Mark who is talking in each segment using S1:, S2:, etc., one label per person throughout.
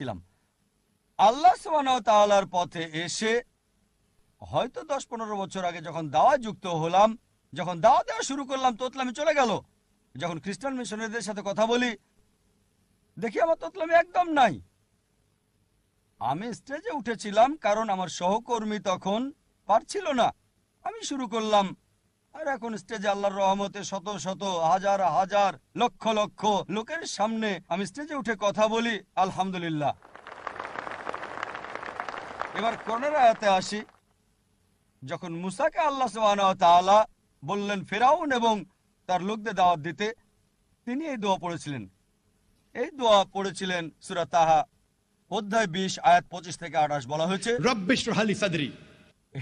S1: ছিলাম আল্লাহ তাআলার পথে এসে হয়তো দশ পনেরো বছর আগে যখন দাওয়া যুক্ত হলাম, যখন দাওয়া দেওয়া শুরু করলাম, তোতলামি চলে গেল। যখন খ্রিস্টান মিশনারিদের সাথে কথা বলি, দেখি আমার তোতলামি একদম নাই। আমি স্টেজে উঠেছিলাম কারণ আমার সহকর্মী তখন পারছিল না। আমি শুরু করলাম আর এখন স্টেজে আল্লাহর রহমতে শত শত হাজার হাজার লক্ষ লক্ষ লোকের সামনে আমি স্টেজে উঠে কথা বলি আলহামদুলিল্লাহ। এবার করোনার আয়াতে আসি। যখন মুসাকে আল্লাহ তাআলা বললেন ফেরাউন এবং তার লোকদের দাওয়াত দিতে তিনি এই দোয়া পড়েছিলেন। এই দোয়া পড়েছিলেন সুরা তাহা অধ্যায় বিশ আয়াত পঁচিশ থেকে আঠাশ বলা হয়েছে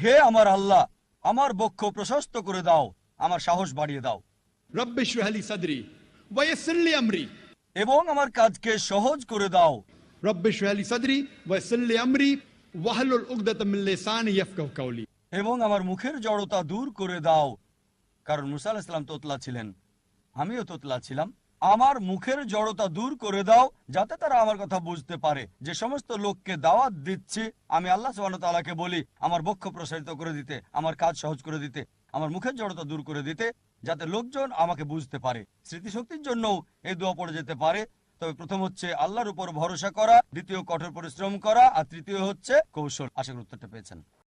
S1: হে আমার আল্লাহ আমার বক্ষ প্রশস্ত করে দাও আমার সাহস বাড়িয়ে দাও।
S2: আমরি।
S1: এবং আমার কাজকে সহজ করে দাও।
S2: রব্বিশালী
S1: এবং আমার মুখের জড়তা দূর করে দাও। কারণ মুসা আলাহিসাল্লাম তোতলা ছিলেন। আমিও তোতলা ছিলাম। আমার মুখের জড়তা দূর করে দাও, যাতে তারা আমার কথা বুঝতে পারে। যে সমস্ত লোককে দাওয়াত দিচ্ছি, আমি আল্লাহ সুবাহকে বলি, আমার বক্ষ প্রসারিত করে দিতে, আমার কাজ সহজ করে দিতে, আমার মুখের জড়তা দূর করে দিতে, যাতে লোকজন আমাকে বুঝতে পারে। স্মৃতিশক্তির জন্যও এই দোয়া পড়ে যেতে পারে। তবে প্রথম হচ্ছে আল্লাহর উপর ভরসা করা, দ্বিতীয় কঠোর পরিশ্রম করা, আর তৃতীয় হচ্ছে কৌশল। আশা করি উত্তরটা পেয়েছেন।